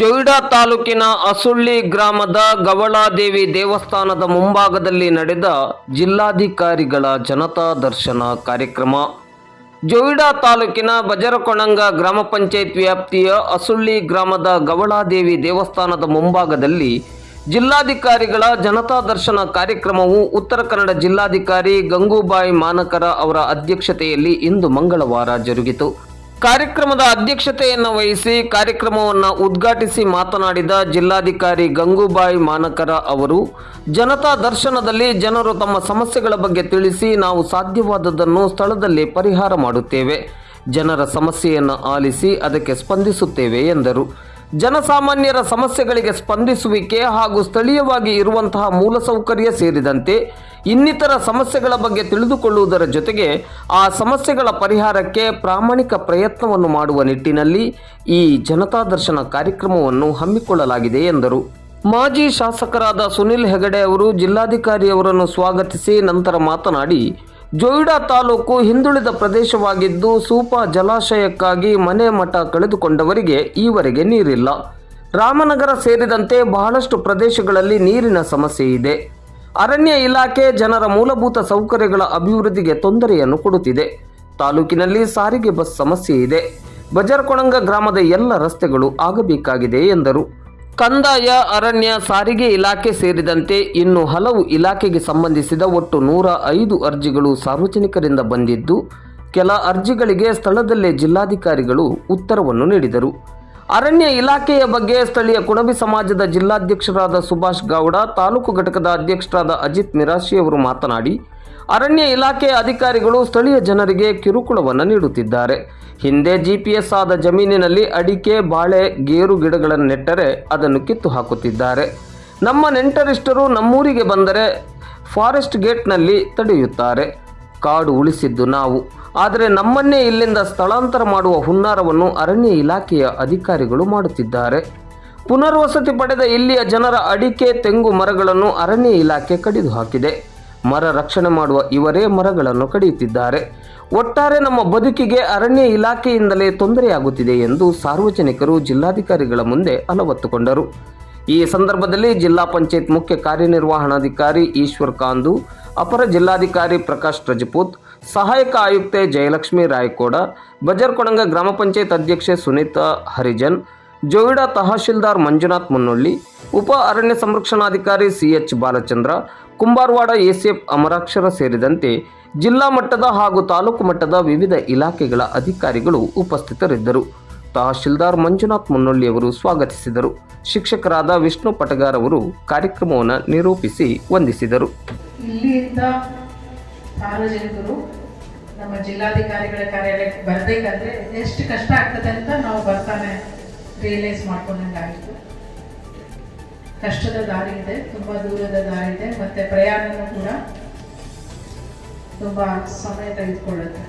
ಜೊಯ್ಡಾ ತಾಲೂಕಿನ ಅಸುಳ್ಳಿ ಗ್ರಾಮದ ಗವಳಾದೇವಿ ದೇವಸ್ಥಾನದ ಮುಂಭಾಗದಲ್ಲಿ ನಡೆದ ಜಿಲ್ಲಾಧಿಕಾರಿಗಳ ಜನತಾ ದರ್ಶನ ಕಾರ್ಯಕ್ರಮ. ಜೊಯ್ಡಾ ತಾಲೂಕಿನ ಬಜರಕೊಣಂಗ ಗ್ರಾಮ ಪಂಚಾಯತ್ ವ್ಯಾಪ್ತಿಯ ಅಸುಳ್ಳಿ ಗ್ರಾಮದ ಗವಳಾದೇವಿ ದೇವಸ್ಥಾನದ ಮುಂಭಾಗದಲ್ಲಿ ಜಿಲ್ಲಾಧಿಕಾರಿಗಳ ಜನತಾ ದರ್ಶನ ಕಾರ್ಯಕ್ರಮವು ಉತ್ತರ ಕನ್ನಡ ಜಿಲ್ಲಾಧಿಕಾರಿ ಗಂಗೂಬಾಯಿ ಮಾನಕರ ಅವರ ಅಧ್ಯಕ್ಷತೆಯಲ್ಲಿ ಇಂದು ಮಂಗಳವಾರ ಜರುಗಿತು. ಕಾರ್ಯಕ್ರಮದ ಅಧ್ಯಕ್ಷತೆಯನ್ನು ವಹಿಸಿ ಕಾರ್ಯಕ್ರಮವನ್ನು ಉದ್ಘಾಟಿಸಿ ಮಾತನಾಡಿದ ಜಿಲ್ಲಾಧಿಕಾರಿ ಗಂಗೂಬಾಯಿ ಮಾನಕರ ಅವರು, ಜನತಾ ದರ್ಶನದಲ್ಲಿ ಜನರು ತಮ್ಮ ಸಮಸ್ಯೆಗಳ ಬಗ್ಗೆ ತಿಳಿಸಿ ನಾವು ಸಾಧ್ಯವಾದದ್ದನ್ನು ಸ್ಥಳದಲ್ಲಿ ಪರಿಹಾರ ಮಾಡುತ್ತೇವೆ. ಜನರ ಸಮಸ್ಯೆಯನ್ನು ಆಲಿಸಿ ಅದಕ್ಕೆ ಸ್ಪಂದಿಸುತ್ತೇವೆ ಎಂದರು. ಜನಸಾಮಾನ್ಯರ ಸಮಸ್ಯೆಗಳಿಗೆ ಸ್ಪಂದಿಸುವಿಕೆ ಹಾಗೂ ಸ್ಥಳೀಯವಾಗಿ ಇರುವಂತಹ ಮೂಲಸೌಕರ್ಯ ಸೇರಿದಂತೆ ಇನ್ನಿತರ ಸಮಸ್ಯೆಗಳ ಬಗ್ಗೆ ತಿಳಿದುಕೊಳ್ಳುವುದರ ಜೊತೆಗೆ ಆ ಸಮಸ್ಯೆಗಳ ಪರಿಹಾರಕ್ಕೆ ಪ್ರಾಮಾಣಿಕ ಪ್ರಯತ್ನವನ್ನು ಮಾಡುವ ನಿಟ್ಟಿನಲ್ಲಿ ಈ ಜನತಾ ದರ್ಶನ ಕಾರ್ಯಕ್ರಮವನ್ನು ಹಮ್ಮಿಕೊಳ್ಳಲಾಗಿದೆ ಎಂದರು. ಮಾಜಿ ಶಾಸಕರಾದ ಸುನಿಲ್ ಹೆಗಡೆ ಅವರು ಜಿಲ್ಲಾಧಿಕಾರಿಯವರನ್ನು ಸ್ವಾಗತಿಸಿ ನಂತರ ಮಾತನಾಡಿ ಜೊಯ್ಡಾ ತಾಲೂಕು ಹಿಂದುಳಿದ ಪ್ರದೇಶವಾಗಿದ್ದು ಸೂಪ ಜಲಾಶಯಕ್ಕಾಗಿ ಮನೆ ಮಠ ಕಳೆದುಕೊಂಡವರಿಗೆ ಈವರೆಗೆ ನೀರಿಲ್ಲ. ರಾಮನಗರ ಸೇರಿದಂತೆ ಬಹಳಷ್ಟು ಪ್ರದೇಶಗಳಲ್ಲಿ ನೀರಿನ ಸಮಸ್ಯೆ ಇದೆ. ಅರಣ್ಯ ಇಲಾಖೆ ಜನರ ಮೂಲಭೂತ ಸೌಕರ್ಯಗಳ ಅಭಿವೃದ್ಧಿಗೆ ತೊಂದರೆಯನ್ನು ಕೊಡುತ್ತಿದೆ. ತಾಲೂಕಿನಲ್ಲಿ ಸಾರಿಗೆ ಬಸ್ ಸಮಸ್ಯೆ ಇದೆ. ಬಜರ್ಕೊಣಂಗ ಗ್ರಾಮದ ಎಲ್ಲ ರಸ್ತೆಗಳು ಆಗಬೇಕಾಗಿದೆ ಎಂದರು. ಕಂದಾಯ, ಅರಣ್ಯ, ಸಾರಿಗೆ ಇಲಾಖೆ ಸೇರಿದಂತೆ ಇನ್ನು ಹಲವು ಇಲಾಖೆಗೆ ಸಂಬಂಧಿಸಿದ ಒಟ್ಟು ನೂರ ಐದು ಅರ್ಜಿಗಳು ಸಾರ್ವಜನಿಕರಿಂದ ಬಂದಿದ್ದು, ಕೆಲ ಅರ್ಜಿಗಳಿಗೆ ಸ್ಥಳದಲ್ಲೇ ಜಿಲ್ಲಾಧಿಕಾರಿಗಳು ಉತ್ತರವನ್ನು ನೀಡಿದರು. ಅರಣ್ಯ ಇಲಾಖೆಯ ಬಗ್ಗೆ ಸ್ಥಳೀಯ ಕುಣಬಿ ಸಮಾಜದ ಜಿಲ್ಲಾಧ್ಯಕ್ಷರಾದ ಸುಭಾಷ್ ಗೌಡ, ತಾಲೂಕು ಘಟಕದ ಅಧ್ಯಕ್ಷರಾದ ಅಜಿತ್ ಮಿರಾಶಿಯವರು ಮಾತನಾಡಿ ಅರಣ್ಯ ಇಲಾಖೆಯ ಅಧಿಕಾರಿಗಳು ಸ್ಥಳೀಯ ಜನರಿಗೆ ಕಿರುಕುಳವನ್ನು ನೀಡುತ್ತಿದ್ದಾರೆ. ಹಿಂದೆ ಜಿಪಿಎಸ್ ಆದ ಜಮೀನಿನಲ್ಲಿ ಅಡಿಕೆ, ಬಾಳೆ, ಗೇರು ಗಿಡಗಳನ್ನು ನೆಟ್ಟರೆ ಅದನ್ನು ಕಿತ್ತು ಹಾಕುತ್ತಿದ್ದಾರೆ. ನಮ್ಮ ನೆಂಟರಿಷ್ಟರು ನಮ್ಮೂರಿಗೆ ಬಂದರೆ ಫಾರೆಸ್ಟ್ ಗೇಟ್ನಲ್ಲಿ ತಡೆಯುತ್ತಾರೆ. ಕಾಡು ಉಳಿಸಿದ್ದು ನಾವು. ಆದರೆ ನಮ್ಮನ್ನೇ ಇಲ್ಲಿಂದ ಸ್ಥಳಾಂತರ ಮಾಡುವ ಹುನ್ನಾರವನ್ನು ಅರಣ್ಯ ಇಲಾಖೆಯ ಅಧಿಕಾರಿಗಳು ಮಾಡುತ್ತಿದ್ದಾರೆ. ಪುನರ್ವಸತಿ ಪಡೆದ ಇಲ್ಲಿಯ ಜನರ ಅಡಿಕೆ, ತೆಂಗು ಮರಗಳನ್ನು ಅರಣ್ಯ ಇಲಾಖೆ ಕಡಿದು ಹಾಕಿದೆ ಮರ ರಕ್ಷಣೆ ಮಾಡುವ ಇವರೇ ಮರಗಳನ್ನು ಕಡಿಯುತ್ತಿದ್ದಾರೆ. ಒಟ್ಟಾರೆ ನಮ್ಮ ಬದುಕಿಗೆ ಅರಣ್ಯ ಇಲಾಖೆಯಿಂದಲೇ ತೊಂದರೆಯಾಗುತ್ತಿದೆ ಎಂದು ಸಾರ್ವಜನಿಕರು ಜಿಲ್ಲಾಧಿಕಾರಿಗಳ ಮುಂದೆ ಅಲವತ್ತುಕೊಂಡರು. ಈ ಸಂದರ್ಭದಲ್ಲಿ ಜಿಲ್ಲಾ ಪಂಚಾಯತ್ ಮುಖ್ಯ ಕಾರ್ಯನಿರ್ವಹಣಾಧಿಕಾರಿ ಈಶ್ವರ್ ಕಾಂದು, ಅಪರ ಜಿಲ್ಲಾಧಿಕಾರಿ ಪ್ರಕಾಶ್ ರಜಪೂತ್, ಸಹಾಯಕ ಆಯುಕ್ತೆ ಜಯಲಕ್ಷ್ಮಿ ರಾಯಕೋಡ ಬಜರ್ಕೊಣಂಗ ಗ್ರಾಮ ಪಂಚಾಯತ್ ಅಧ್ಯಕ್ಷೆ ಸುನೀತಾ ಹರಿಜನ್, ಜೋಯಿಡಾ ತಹಶೀಲ್ದಾರ್ ಮಂಜುನಾಥ್ ಮುನ್ನೊಳ್ಳಿ, ಉಪ ಅರಣ್ಯ ಸಂರಕ್ಷಣಾಧಿಕಾರಿ ಸಿಎಚ್ ಬಾಲಚಂದ್ರ ಕುಂಬಾರವಾಡ ಎಸಿಎಫ್ ಅಮರಾಕ್ಷರ ಸೇರಿದಂತೆ ಜಿಲ್ಲಾ ಮಟ್ಟದ ಹಾಗೂ ತಾಲೂಕು ಮಟ್ಟದ ವಿವಿಧ ಇಲಾಖೆಗಳ ಅಧಿಕಾರಿಗಳು ಉಪಸ್ಥಿತರಿದ್ದರು. ತಹಶೀಲ್ದಾರ್ ಮಂಜುನಾಥ್ ಮುನ್ನೊಳ್ಳಿಯವರು ಸ್ವಾಗತಿಸಿದರು. ಶಿಕ್ಷಕರಾದ ವಿಷ್ಣು ಪಟಗಾರ್ ಅವರು ಕಾರ್ಯಕ್ರಮವನ್ನು ನಿರೂಪಿಸಿ ವಂದಿಸಿದರು. ಇಲ್ಲಿಂದ ಸಾರ್ವಜನಿಕರು ನಮ್ಮ ಜಿಲ್ಲಾಧಿಕಾರಿಗಳ ಕಾರ್ಯಾಲಯಕ್ಕೆ ಬರಬೇಕಾದ್ರೆ ಎಷ್ಟು ಕಷ್ಟ ಆಗ್ತದೆ ಅಂತ ನಾವು ಬರ್ತಾನೆ ರಿಯಲೈಸ್ ಮಾಡ್ಕೊಂಡಂಗಾಗಿತ್ತು. ಕಷ್ಟದ ದಾರಿ ಇದೆ, ತುಂಬ ದೂರದ ದಾರಿ ಇದೆ, ಮತ್ತೆ ಪ್ರಯಾಣನೂ ಕೂಡ ತುಂಬ ಸಮಯ ತೆಗೆದುಕೊಳ್ಳುತ್ತೆ.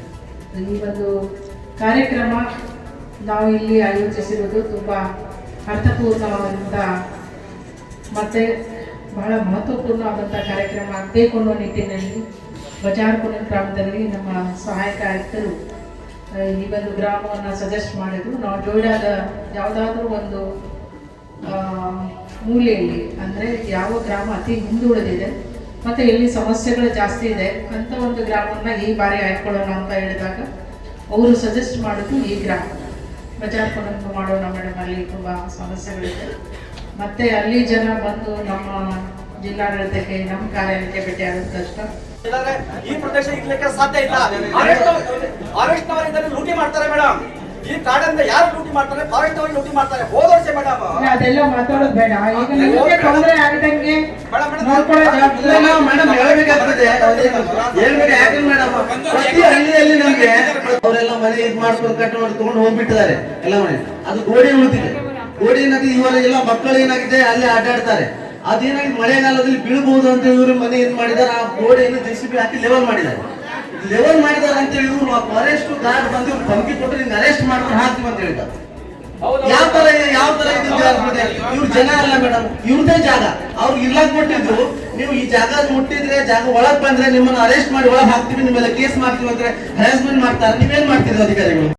ಈ ಒಂದು ಕಾರ್ಯಕ್ರಮ ನಾವು ಇಲ್ಲಿ ಆಯೋಜಿಸಿರುವುದು ತುಂಬ ಅರ್ಥಪೂರ್ಣವಾದಂಥ ಮತ್ತೆ ಬಹಳ ಮಹತ್ವಪೂರ್ಣವಾದಂಥ ಕಾರ್ಯಕ್ರಮ ಆಗಬೇಕು ಅನ್ನೋ ನಿಟ್ಟಿನಲ್ಲಿ ಬಜಾರ್ಪುರ ಗ್ರಾಮದಲ್ಲಿ ನಮ್ಮ ಸಹಾಯಕ ಆಯುಕ್ತರು ಈ ಒಂದು ಗ್ರಾಮವನ್ನು ಸಜೆಸ್ಟ್ ಮಾಡಿದ್ರು. ನಾವು ಜೋಡಾದ ಯಾವುದಾದ್ರೂ ಒಂದು ಮೂಲೆಯಲ್ಲಿ, ಅಂದರೆ ಯಾವ ಗ್ರಾಮ ಅತಿ ಹಿಂದುಳಿದಿದೆ, ಮತ್ತು ಎಲ್ಲಿ ಸಮಸ್ಯೆಗಳು ಜಾಸ್ತಿ ಇದೆ, ಅಂತ ಒಂದು ಗ್ರಾಮವನ್ನು ಈ ಬಾರಿ ಆಯ್ಕೊಳ್ಳೋಣ ಅಂತ ಹೇಳಿದಾಗ ಅವರು ಸಜೆಸ್ಟ್ ಮಾಡೋದು ಈ ಗ್ರಾಮ. ಬಜಾರ್ಪುರಂಗ ಮಾಡೋಣ ಮೇಡಮ್ ಅಲ್ಲಿ ತುಂಬ ಸಮಸ್ಯೆಗಳಿದೆ. ಮತ್ತೆ ಅಲ್ಲಿ ಜನ ಬಂದು ನಮ್ಮ ಜಿಲ್ಲಾಡಳಿತಕ್ಕೆ, ನಮ್ಮ ಕಾರ್ಯಾಲಯಕ್ಕೆ ಭೇಟಿ ಆಗುತ್ತೆ ಈ ಪ್ರದೇಶ ಇರ್ಲಿಕ್ಕೆ ಸಾಧ್ಯ ಇಲ್ಲ. ಅರೆಸ್ಟ್ ಅರೆಸ್ಟ್ ಲೂಟಿ ಮಾಡ್ತಾರೆ ಮೇಡಮ್ ಈ ಕಾಡಿಂದ ಯಾರು ಲೂಟಿ ಮಾಡ್ತಾರೆ? ಫಾರೆಸ್ಟ್ ಅವರು ಲೂಟಿ ಮಾಡ್ತಾರೆ. ಹೋದ ವರ್ಷ ಮೇಡಮ್ ಅದೆಲ್ಲ ಮಾತಾಡೋದು ಬೇಡ. ಈಗ ನಿಮಗೆ ತೊಂದರೆ ಆಗದಂಗೆ ಮೇಡಮ್ ಹೇಳಬೇಕಾಗ್ತದೆ ಹೇಳ್ಬೇಕು ಯಾಕೆ ಮೇಡಮ್ ಪ್ರತಿ ಹಳ್ಳಿಯಲ್ಲಿ ನಮ್ಗೆ ಅವರೆಲ್ಲ ಮನೆ ಇದ್ ಮಾಡ್ಕೊಂಡು ಕಟ್ ಮಾಡಿ ತಗೊಂಡು ಹೋಗ್ಬಿಟ್ಟಿದ್ದಾರೆ. ಎಲ್ಲ ಮನೆ. ಅದು ಗೋಡೆ ಉಳಿದಿದೆ ಗೋಡೆ ಏನಾಗಿದೆ ಇವರೆಲ್ಲ ಮಕ್ಕಳು ಏನಾಗಿದೆ? ಅಲ್ಲಿ ಆಟಾಡ್ತಾರೆ. ಅದೇನಾಗಿ ಮಳೆಗಾಲದಲ್ಲಿ ಬೀಳ್ಬಹುದು ಅಂತ ಇವರು ಮನೆ ಏನ್ ಮಾಡಿದ್ದಾರೆ. ಆ ಗೋಡೆಯನ್ನು ಜೆ ಸಿ ಬಿ ಹಾಕಿ ಲೆವೆಲ್ ಮಾಡಿದ್ದಾರೆ. ಲೆವೆಲ್ ಮಾಡಿದಾರೆ ಅಂತ ಹೇಳಿ ಇವ್ರು ಫಾರೆಸ್ಟ್ ಗಾರ್ಡ್ ಬಂದು ಇವ್ರು ಧಮಕಿ ಕೊಟ್ಟು ನಿಮ್ಗೆ ಅರೆಸ್ಟ್ ಮಾಡ್ಕೊಂಡು ಹಾಕ್ತೀವಿ ಅಂತ ಹೇಳಿದ್ದಾರೆ. ಯಾವ ತರ ಯಾವ ತರ ಇದು? ಇವ್ರ ಜನ ಅಲ್ಲ ಮೇಡಮ್ ಇವ್ರದೇ ಜಾಗ. ಅವ್ರು ಇರ್ಲಾಕ್ ಕೊಟ್ಟಿದ್ರು ನೀವು ಈ ಜಾಗ ಮುಟ್ಟಿದ್ರೆ ಜಾಗ ಒಳಗ್ ಬಂದ್ರೆ ನಿಮ್ಮನ್ನ ಅರೆಸ್ಟ್ ಮಾಡಿ ಒಳಗ್ ಹಾಕ್ತೀವಿ. ನಿಮ್ಮೆಲ್ಲ ಕೇಸ್ ಮಾಡ್ತೀವಿ ಅಂದ್ರೆ ಹರಾಸ್ಮೆಂಟ್ ಮಾಡ್ತಾರೆ. ನೀವೇನ್ ಮಾಡ್ತಿದ್ರು ಅಧಿಕಾರಿಗಳು?